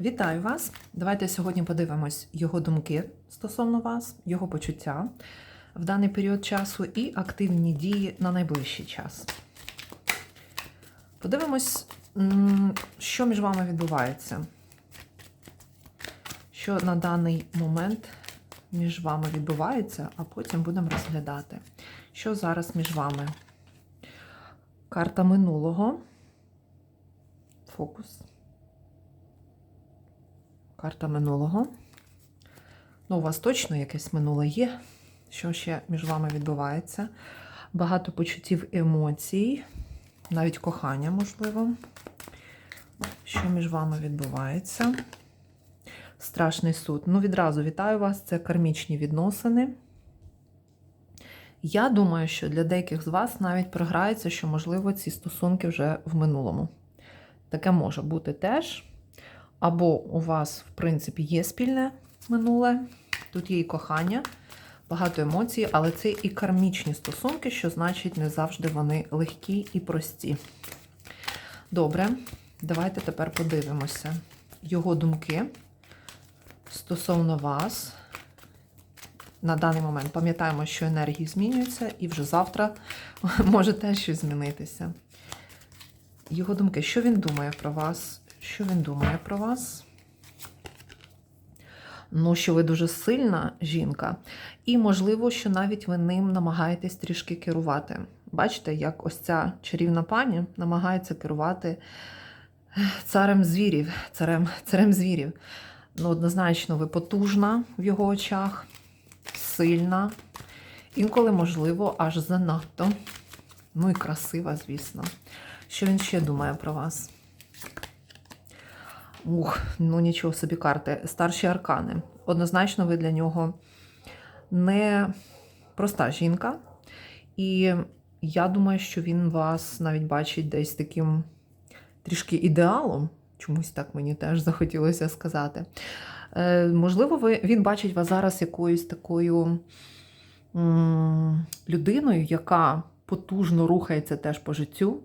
Вітаю вас! Давайте сьогодні подивимось його думки стосовно вас, його почуття в даний період часу і активні дії на найближчий час. Подивимось, що між вами відбувається. Що на даний момент між вами відбувається, а потім будемо розглядати, що зараз між вами. Карта минулого. Фокус. Карта минулого. Ну, у вас точно якесь минуле є. Що ще між вами відбувається? Багато почуттів емоцій, навіть кохання, можливо. Що між вами відбувається? Страшний суд. Ну, відразу вітаю вас, це кармічні відносини. Я думаю, що для деяких з вас навіть програється, що, можливо, ці стосунки вже в минулому. Таке може бути теж. Або у вас, в принципі, є спільне минуле, тут є і кохання, багато емоцій, але це і кармічні стосунки, що значить, не завжди вони легкі і прості. Добре, давайте тепер подивимося його думки стосовно вас. На даний момент пам'ятаємо, що енергії змінюються, і вже завтра може теж щось змінитися. Його думки, що він думає про вас? Що він думає про вас? Ну, що ви дуже сильна жінка, і, можливо, що навіть ви ним намагаєтесь трішки керувати. Бачите, як ось ця чарівна пані намагається керувати царем звірів, царем, царем звірів. Ну, однозначно, ви потужна в його очах, сильна, інколи, можливо, аж занадто. Ну і красива, звісно. Що він ще думає про вас? Ух, ну нічого собі карти. Старші аркани. Однозначно, ви для нього не проста жінка. І я думаю, що він вас навіть бачить десь таким трішки ідеалом. Чомусь так мені теж захотілося сказати. Е, можливо, ви, він бачить вас зараз якоюсь такою м, людиною, яка потужно рухається теж по життю,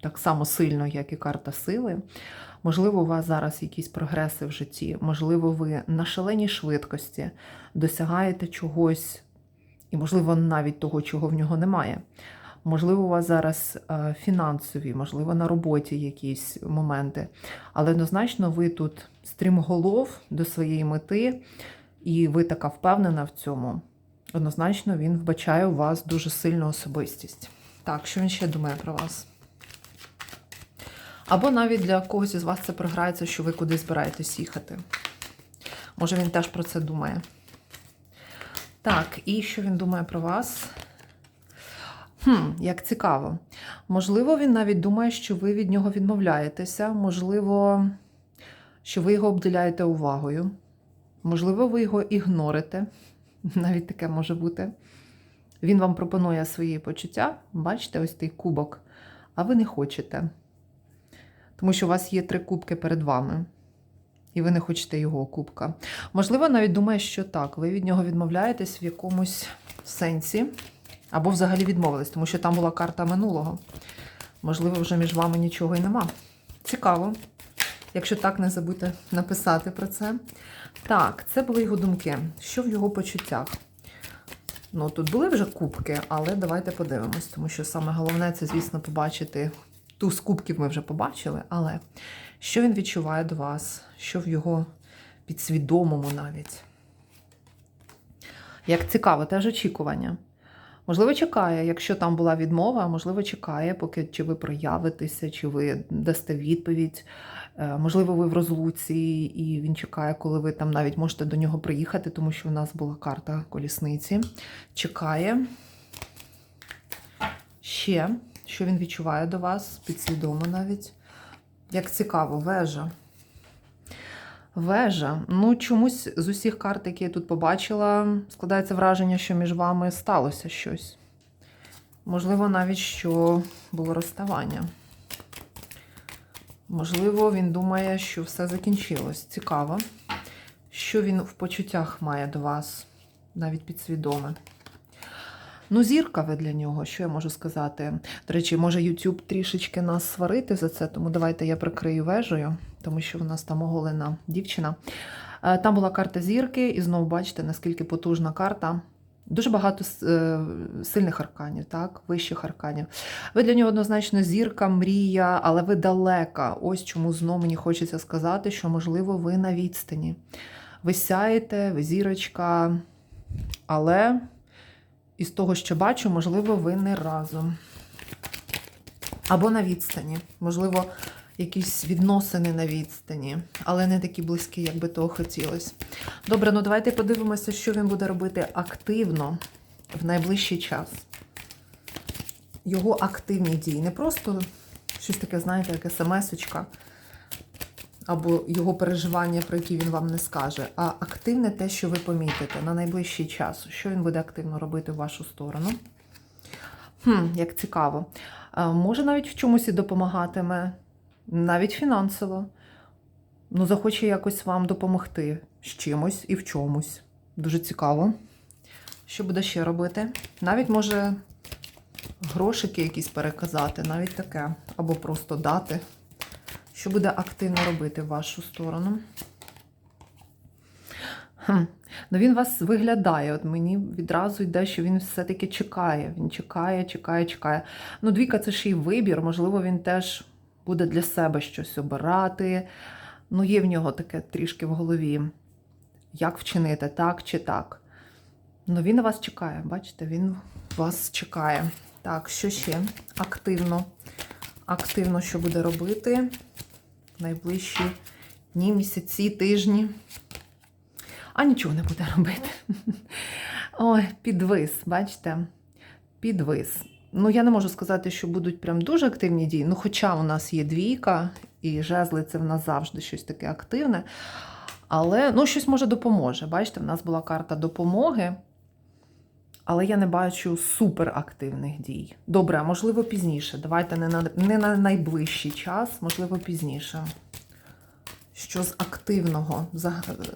так само сильно, як і карта сили. Можливо, у вас зараз якісь прогреси в житті, можливо, ви на шаленій швидкості досягаєте чогось, і, можливо, навіть того, чого в нього немає. Можливо, у вас зараз е, фінансові, можливо, на роботі якісь моменти. Але однозначно ви тут стрімголов до своєї мети, і ви така впевнена в цьому. Однозначно, він вбачає у вас дуже сильну особистість. Так, що він ще думає про вас? Або навіть для когось із вас це програється, що ви кудись збираєтесь їхати. Може, він теж про це думає. Так, і що він думає про вас? Хм, як цікаво. Можливо, він навіть думає, що ви від нього відмовляєтеся. Можливо, що ви його обділяєте увагою. Можливо, ви його ігнорите. Навіть таке може бути. Він вам пропонує свої почуття. Бачите, ось цей кубок, а ви не хочете. Тому що у вас є три кубки перед вами, і ви не хочете його кубка. Можливо, навіть думає, що так, ви від нього відмовляєтесь в якомусь сенсі, або взагалі відмовились, тому що там була карта минулого. Можливо, вже між вами нічого і нема. Цікаво. Якщо так, не забудьте написати про це. Так, це були його думки. Що в його почуттях? Ну, тут були вже кубки, але давайте подивимось, тому що саме головне це, звісно, побачити. Ту з кубків ми вже побачили, але що він відчуває до вас, що в його підсвідомому навіть. Як цікаво, теж очікування. Можливо, чекає, якщо там була відмова, можливо, чекає, поки чи ви проявитеся, чи ви дасте відповідь. Е, Можливо, ви в розлуці, і він чекає, коли ви там навіть можете до нього приїхати, тому що у нас була карта колісниці. Чекає. Ще, що він відчуває до вас, підсвідомо навіть. Як цікаво, вежа. Вежа. Ну, чомусь з усіх карт, які я тут побачила, складається враження, що між вами сталося щось. Можливо, навіть що було розставання. Можливо, він думає, що все закінчилось. Цікаво. Що він в почуттях має до вас, навіть підсвідоме. Ну, зірка ви для нього, що я можу сказати? До речі, може YouTube трішечки нас сварити за це, тому давайте я прикрию вежею, тому що в нас там оголена дівчина. Е, Там була карта зірки, і знову бачите, наскільки потужна карта. Дуже багато е, сильних арканів, так, вищих арканів. Ви для нього однозначно зірка, мрія, але ви далека. Ось чому знову мені хочеться сказати, що, можливо, ви на відстані. Ви сяєте, ви зірочка, але із того, що бачу, можливо, ви не разом. Або на відстані. Можливо, якісь відносини на відстані, але не такі близькі, як би того хотілося. Добре, ну давайте подивимося, що він буде робити активно в найближчий час. Його активні дії. Не просто щось таке, знаєте, як смс-очка, або його переживання, про які він вам не скаже, а активне те, що ви помітите на найближчий час. Що він буде активно робити в вашу сторону? Хм, як цікаво. Може навіть в чомусь і допомагатиме, навіть фінансово. Ну, захоче якось вам допомогти з чимось і в чомусь. Дуже цікаво. Що буде ще робити? Навіть може грошики якісь переказати, навіть таке. Або просто дати. Що буде активно робити в вашу сторону? Хм. Ну, він вас виглядає. От мені відразу йде, що він все-таки чекає. Він чекає, чекає, чекає. Ну, двійка це ж і вибір. Можливо, він теж буде для себе щось обирати. Ну, є в нього таке трішки в голові. Як вчинити, так чи так. Ну, він вас чекає, бачите, він вас чекає. Так, що ще? Активно. Активно, що буде робити в найближчі дні, місяці, тижні. А нічого не буде робити. Ой, підвис, бачите? Підвис. Ну, я не можу сказати, що будуть прям дуже активні дії. Ну, хоча у нас є двійка, і жезли це в нас завжди щось таке активне. Але ну, щось може допоможе. Бачите, в нас була карта допомоги, але я не бачу суперактивних дій. Добре, можливо пізніше. Давайте не на, не на найближчий час, можливо, пізніше. Що з активного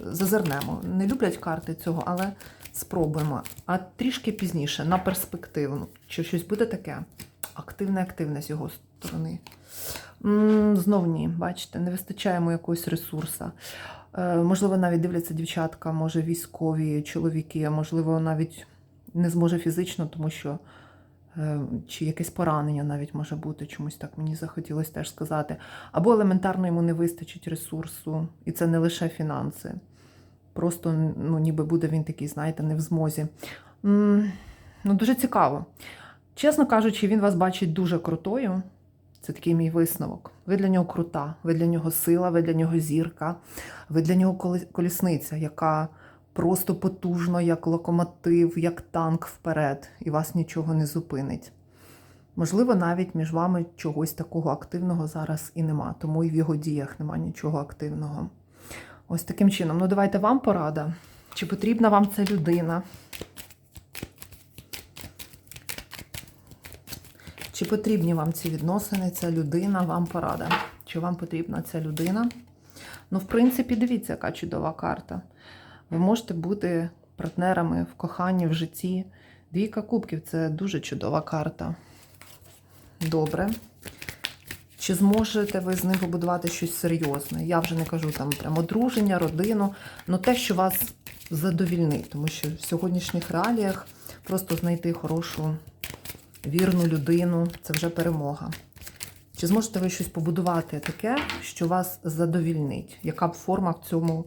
зазирнемо. Не люблять карти цього, але спробуємо. А трішки пізніше, на перспективу. Чи щось буде таке? Активне, активне з його сторони. Знов ні, бачите, не вистачає йому якогось ресурсу. Е, Можливо, навіть дивляться дівчатка, може військові чоловіки, можливо, навіть не зможе фізично, тому що е, чи якесь поранення навіть може бути, чомусь так мені захотілося теж сказати. Або елементарно йому не вистачить ресурсу, і це не лише фінанси. Просто, ну, ніби буде він такий, знаєте, не в змозі. Ну, дуже цікаво. Чесно кажучи, він вас бачить дуже крутою. Це такий мій висновок. Ви для нього крута, ви для нього сила, ви для нього зірка, ви для нього колісниця, яка просто потужно, як локомотив, як танк вперед, і вас нічого не зупинить. Можливо, навіть між вами чогось такого активного зараз і нема, тому і в його діях нема нічого активного. Ось таким чином. Ну, давайте вам порада. Чи потрібна вам ця людина? Чи потрібні вам ці відносини, ця людина, вам порада? Чи вам потрібна ця людина? Ну, в принципі, дивіться, яка чудова карта. Ви можете бути партнерами в коханні, в житті. Двійка кубків це дуже чудова карта. Добре. Чи зможете ви з ним побудувати щось серйозне? Я вже не кажу там прямо одруження, родину, але те, що вас задовільнить, тому що в сьогоднішніх реаліях просто знайти хорошу, вірну людину це вже перемога. Чи зможете ви щось побудувати таке, що вас задовільнить? Яка б форма в цьому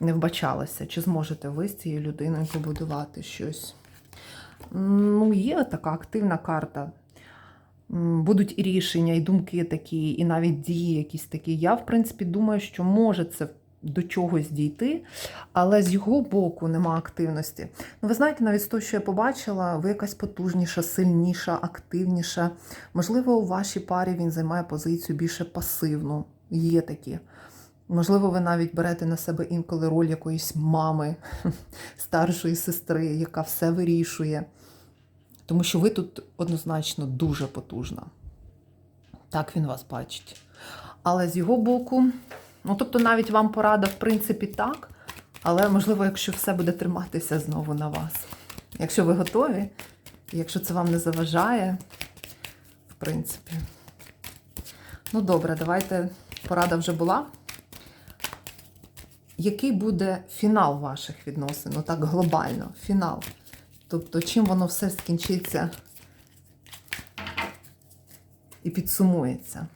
не вбачалася? Чи зможете ви з цією людиною побудувати щось? Ну, є така активна карта. Будуть і рішення, і думки такі, і навіть дії якісь такі. Я, в принципі, думаю, що може це до чогось дійти, але з його боку нема активності. Ну, ви знаєте, навіть з того, що я побачила, ви якась потужніша, сильніша, активніша. Можливо, у вашій парі він займає позицію більше пасивну. Є такі. Можливо, ви навіть берете на себе інколи роль якоїсь мами, старшої сестри, яка все вирішує. Тому що ви тут однозначно дуже потужна. Так він вас бачить. Але з його боку, ну тобто навіть вам порада, в принципі, так. Але можливо, якщо все буде триматися знову на вас. Якщо ви готові, якщо це вам не заважає, в принципі. Ну, добре, давайте порада вже була. Який буде фінал ваших відносин? Ну так глобально, фінал. Тобто, чим воно все скінчиться і підсумується?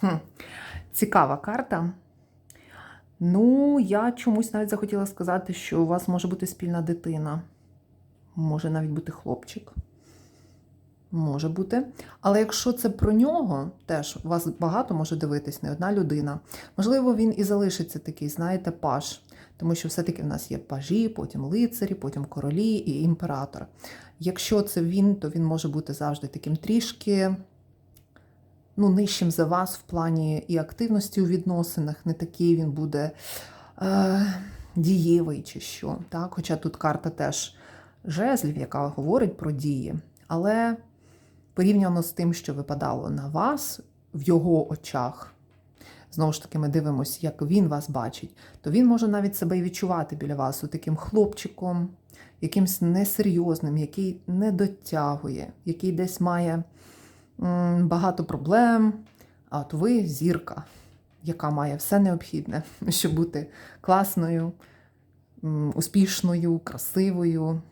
Хм. Цікава карта. Ну, я чомусь навіть захотіла сказати, що у вас може бути спільна дитина. Може навіть бути хлопчик. Може бути. Але якщо це про нього, теж вас багато може дивитись, не одна людина. Можливо, він і залишиться такий, знаєте, паж. Тому що все-таки в нас є пажі, потім лицарі, потім королі і імператор. Якщо це він, то він може бути завжди таким трішки ну, нижчим за вас в плані і активності у відносинах, не такий він буде е, дієвий чи що. Так? Хоча тут карта теж жезлів, яка говорить про дії. Але порівняно з тим, що випадало на вас в його очах, знову ж таки, ми дивимося, як він вас бачить, то він може навіть себе і відчувати біля вас таким хлопчиком, якимсь несерйозним, який не дотягує, який десь має багато проблем. А от ви зірка, яка має все необхідне, щоб бути класною, успішною, красивою.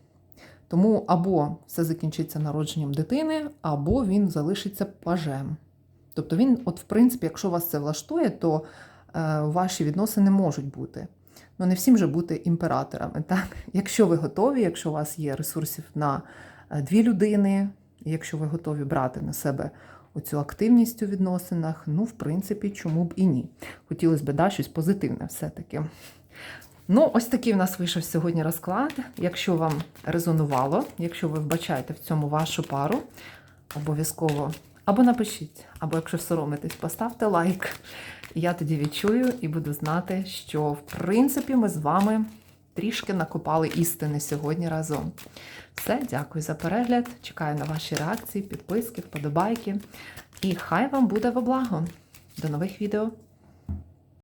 Тому або все закінчиться народженням дитини, або він залишиться пажем. Тобто він, от, в принципі, якщо вас це влаштує, то е, ваші відносини можуть бути. Ну, не всім же бути імператорами. Так? Якщо ви готові, якщо у вас є ресурсів на е, дві людини, якщо ви готові брати на себе оцю активність у відносинах, ну, в принципі, чому б і ні. Хотілося б да, щось позитивне все-таки. Ну, ось такий в нас вийшов сьогодні розклад. Якщо вам резонувало, якщо ви вбачаєте в цьому вашу пару, обов'язково або напишіть, або якщо соромитесь, поставте лайк. Я тоді відчую і буду знати, що в принципі ми з вами трішки накопали істини сьогодні разом. Все, дякую за перегляд. Чекаю на ваші реакції, підписки, вподобайки. І хай вам буде во благо. До нових відео!